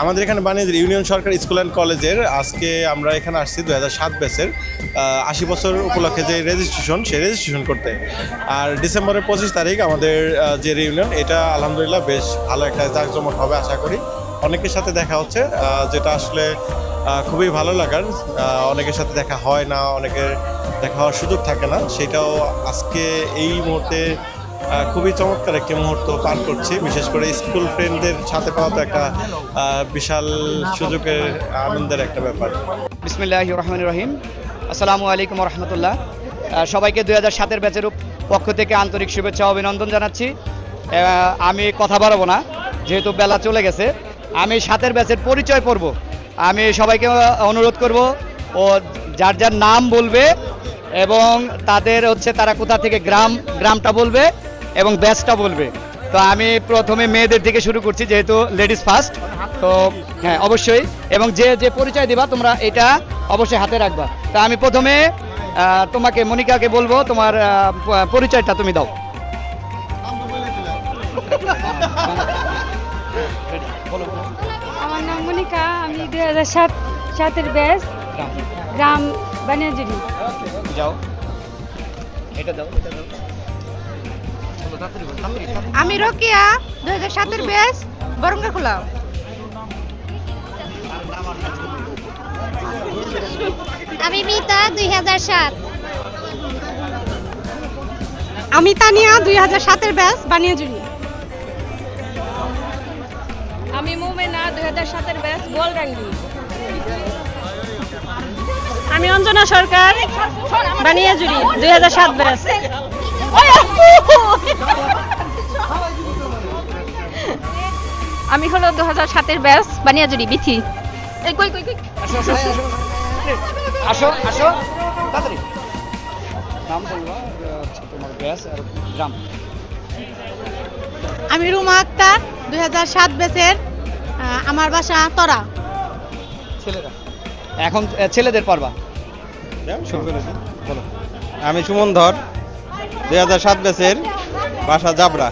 আমাদের এখানে বানিয়ে ইউনিয়ন সরকার স্কুল অ্যান্ড কলেজের। আজকে আমরা এখানে আসছি দু হাজার সাত ব্যাচের আশি বছর উপলক্ষে যে রেজিস্ট্রেশন সেই রেজিস্ট্রেশন করতে। আর ডিসেম্বরের পঁচিশ তারিখ আমাদের যে রিউনিয়ন এটা আলহামদুলিল্লাহ বেশ ভালো একটা জাঁকজমক হবে, আশা করি। অনেকের সাথে দেখা হচ্ছে যেটা আসলে খুবই ভালো লাগার। অনেকের সাথে দেখা হয় না, অনেকের দেখা হওয়ার সুযোগ থাকে না। সেটাও আজকে এই মুহূর্তে খুবই চমৎকার একটি মুহূর্ত পার করছি। বিশেষ করে স্কুল ফ্রেন্ডদের সাথে পাওয়া তো একটা বিশাল সুযোগের, আনন্দের একটা ব্যাপার। বিসমিল্লাহ রহমান রহিম। আসসালামু আলাইকুম রহমতুল্লাহ। সবাইকে দুই হাজার সাতের ব্যাচের পক্ষ থেকে আন্তরিক শুভেচ্ছা অভিনন্দন জানাচ্ছি। আমি কথা বাড়াবো না, যেহেতু বেলা চলে গেছে। আমি সাতের ব্যাচের পরিচয় পড়ব। আমি সবাইকে অনুরোধ করব, ও যার যার নাম বলবে এবং তাদের হচ্ছে তারা কোথা থেকে গ্রাম, গ্রামটা বলবে। এবং ব্যাচটা বলবে। তো আমি প্রথমে মেয়েদের থেকে শুরু করছি যেহেতু লেডিস ফার্স্ট। তো হ্যাঁ অবশ্যই। এবং যে যে পরিচয় দিবা তোমরা এটা অবশ্যই হাতে রাখবা। তা আমি প্রথমে তোমাকে মনিকাকে বলব তোমার পরিচয়টা তুমি দাও। আমার নাম মনিকা আমি দুই হাজার সাত সাতের ব্যাস গ্রাম বানিয়াজুরি যাও। এটা দাও এটা দাও। আমি রকিয়া দুই হাজার সাতের ব্যাস বরঙ্গা খোলা। আমি মিতা দুই হাজার সাত। আমি তানিয়া দুই হাজার সাতের ব্যাস বানিয়াজুরি আমি মোমেনা দুই হাজার সাতের ব্যাস গোলরাঙ্গি আমি অঞ্জনা সরকার বানিয়াজুরি দুই হাজার সাত ব্যাস আমি হলো দু হাজার সাতের ব্যাস বানিয়াজুরি বিথি। এই কই কই কই? আসো আসো আসো আসো আসো তাড়াতাড়ি। নাম বলবা তোমার ব্যাস আর গ্রাম। আমি রুমা আক্তার দুই হাজার সাত ব্যাসের আমার বাসা তরা। ছেলেরা। এখন ছেলেদের পারবা। বলো আমি সুমন ধর। দুই হাজার সাত ব্যাচের বাসা জাবরা।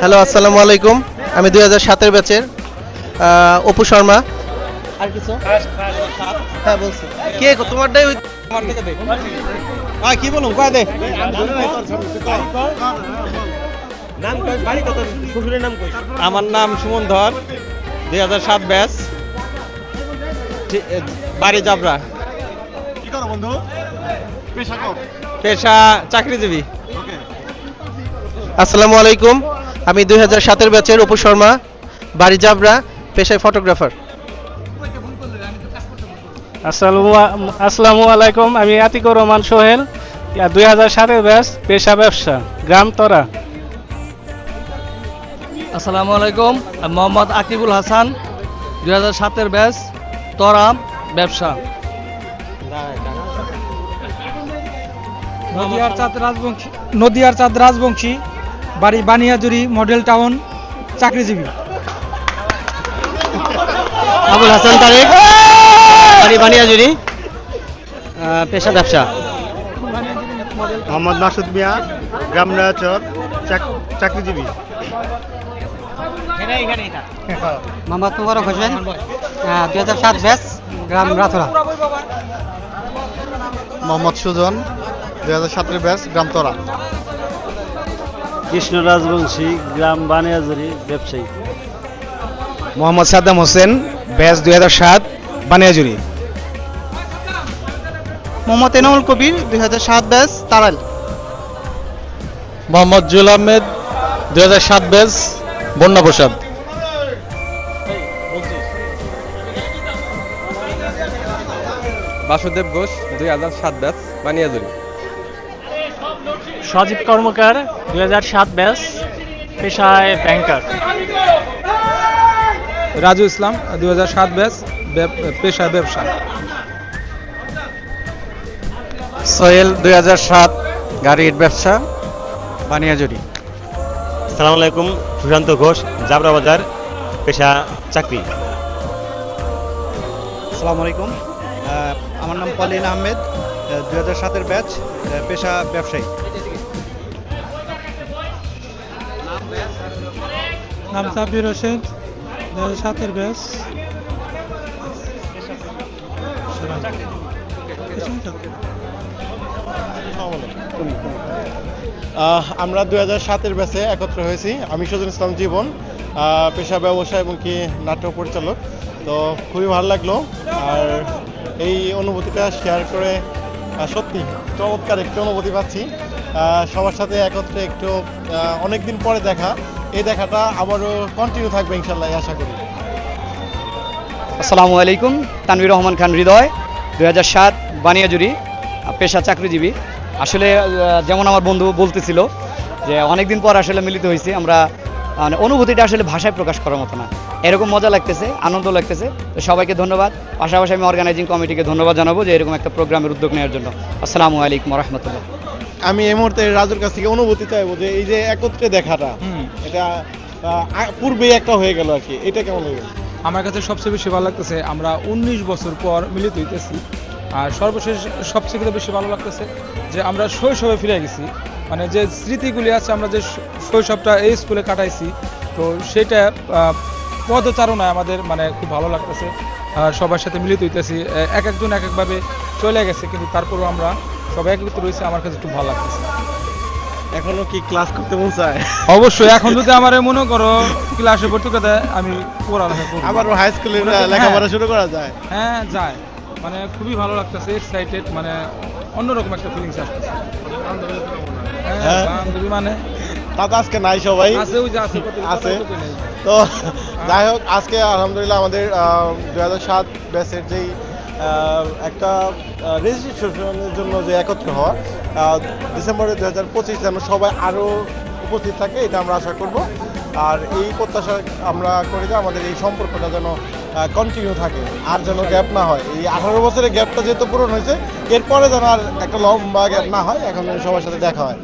হ্যালো। আসসালামু আলাইকুম। আমি দুই হাজার সাতের ব্যাচের অপু শর্মা। আর কিছু? হ্যাঁ বলছি। কে তোমারটাই ওই আমার থেকে কি বলুম কয় দে। আমার নাম সুমন ধর দুই হাজার সাত ব্যাচ বাড়ি জাবরা। পেশা চাকরিজীবী। আসসালামু আলাইকুম। আমি দুই হাজার সাতের ব্যাচের অপু শর্মা বাড়ি জাবরা পেশায় ফটোগ্রাফার। আসসালামু আসসালামু আলাইকুম। আমি আতিকুর রহমান সোহেল। দুই হাজার সাতের ব্যাস পেশা ব্যবসা গ্রাম তরা। আসসালামু আলাইকুম। মোহাম্মদ আকিবুল হাসান দুই হাজার সাতের ব্যাচ তরা ব্যবসা। নদিয়ার চাঁদ রাজবংশী নদিয়ার চাঁদ রাজবংশী বাড়ি বানিয়াজুরি মডেল টাউন চাকরিজীবী। আবুল হাসান তারেক বাড়ি বানিয়াজুরি পেশা ব্যবসা। মোহাম্মদ মাসুদ মিয়া গ্রাম নয়াচর চাকরিজীবী। মোহাম্মদ মুবারক হোসেন দুই হাজার সাত ব্যাচ গ্রাম রাথুরা মোহাম্মদ সুজন দুই হাজার সতেরো ব্যাচ গ্রাম তরা কৃষ্ণ রাজবংশী গ্রাম বানিয়াজুরি ব্যবসায়ী। মোহাম্মদ সাদ্দাম হোসেন ব্যাচ দুই হাজার সাত বানিয়াজুরি মোহাম্মদ এনামুল কবির দুই হাজার সাত ব্যাচ তারাল মোহাম্মদ জুল আহমেদ দুই হাজার সাত ব্যাচ বন্যা প্রসাদ বাসুদেব ঘোষ। দুই হাজার সাত ব্যাচ বানিয়াজুরি সজীব কর্মকার দুই হাজার সাত ব্যাস পেশায় ব্যাংকার রাজু ইসলাম দুই হাজার সাত ব্যাচ পেশা ব্যবসা। সোহেল দুই হাজার সাত গাড়ির ব্যবসা বানিয়াজুরি সালাম আলাইকুম সুশান্ত ঘোষ জাবরা বাজার পেশা চাকরি। আসসালামু আলাইকুম। আমার নাম পলিন আহমেদ দু হাজার সাতের ব্যাচ পেশা ব্যবসায়ী। নাম সাব্বির হোসেন দু হাজার সাতের ব্যাচ। আমরা দু হাজার সাতের ব্যাচে একত্র হয়েছি। আমি সজল ইসলাম জীবন পেশা ব্যবসা এবং কি নাট্য পরিচালক। তো খুবই ভালো লাগল। আর এই অনুভূতিটা শেয়ার করে সত্যি চমৎকার একটু অনুভূতি পাচ্ছি। সবার সাথে একত্রে একটু অনেক দিন পরে দেখা। এই দেখাটা আবারও কন্টিনিউ থাকবে ইনশাল্লাহ আশা করি। আসসালামু আলাইকুম, তানভীর রহমান খান হৃদয় দু হাজার সাত বানিয়াজুরি পেশা চাকরিজীবী। আসলে যেমন আমার বন্ধু বলতেছিল যে, অনেকদিন পর আসলে মিলিত হয়েছি। আমরা মানে অনুভূতিটা আসলে ভাষায় প্রকাশ করার মতো না। এরকম মজা লাগতেছে আনন্দ লাগতেছে। তো সবাইকে ধন্যবাদ। পাশাপাশি আমি অর্গানাইজিং কমিটিকে ধন্যবাদ জানাব যে এরকম একটা প্রোগ্রামের উদ্যোগ নেওয়ার জন্য। আসসালামু আলাইকুম রহমতুল্লাহ আমি এই মুহূর্তে রাজুর কাছ থেকে অনুভূতি চাইব যে এই যে একত্রে দেখাটা এটা পূর্বেই একটা হয়ে গেল আর কি। এটা কেমন হয়ে গেল? আমার কাছে সবচেয়ে বেশি ভালো লাগতেছে আমরা উনিশ বছর পর মিলিত হইতেছি। আর সর্বশেষ সবচেয়ে বেশি ভালো লাগতেছে যে আমরা শৈশবে ফিরে গেছি। মানে যে স্মৃতিগুলি আছে আমরা যে শৈশবটা এই স্কুলে কাটাইছি তো সেটা পদচারণায় আমাদের মানে খুব ভালো লাগতেছে। আর সবার সাথে মিলিত হইতেছি। এক একজন এক একভাবে চলে গেছে কিন্তু তারপরেও আমরা সবাই একত্রিত রয়েছে আমার কাছে খুব ভালো লাগতেছে। এখনও কি ক্লাস করতে মন চায়? অবশ্যই এখন যদি আমার মনে করো ক্লাসে ভর্তি করতে হয়, আমি পড়ালেখা করব। আবারও হাই স্কুলে হ্যাঁ। লেখাপড়া শুরু করা যায়। হ্যাঁ যায়। মানে খুবই ভালো লাগতেছে এক্সাইটেড মানে অন্যরকম একটা ফিলিংস আসতেছে। হ্যাঁ। বান্ধবী মানে? তা তো আজকে নাই সবাই। আছে। তো যাই হোক আজকে আলহামদুলিল্লাহ আমাদের হাজার সাত ব্যাচের যেই একটা রেজিস্ট্রেশনের জন্য যে একত্র হওয়া ডিসেম্বরে দু হাজার পঁচিশ যেন সবাই আরও উপস্থিত থাকে এটা আমরা আশা করব। আর এই প্রত্যাশা আমরা করি যে আমাদের এই সম্পর্কটা যেন কন্টিনিউ থাকে আর যেন গ্যাপ না হয়। এই আঠারো বছরের গ্যাপটা যেহেতু পূরণ হয়েছে এরপরে যেন আর একটা লম্বা গ্যাপ না হয় এখন সবার সাথে দেখা হয়।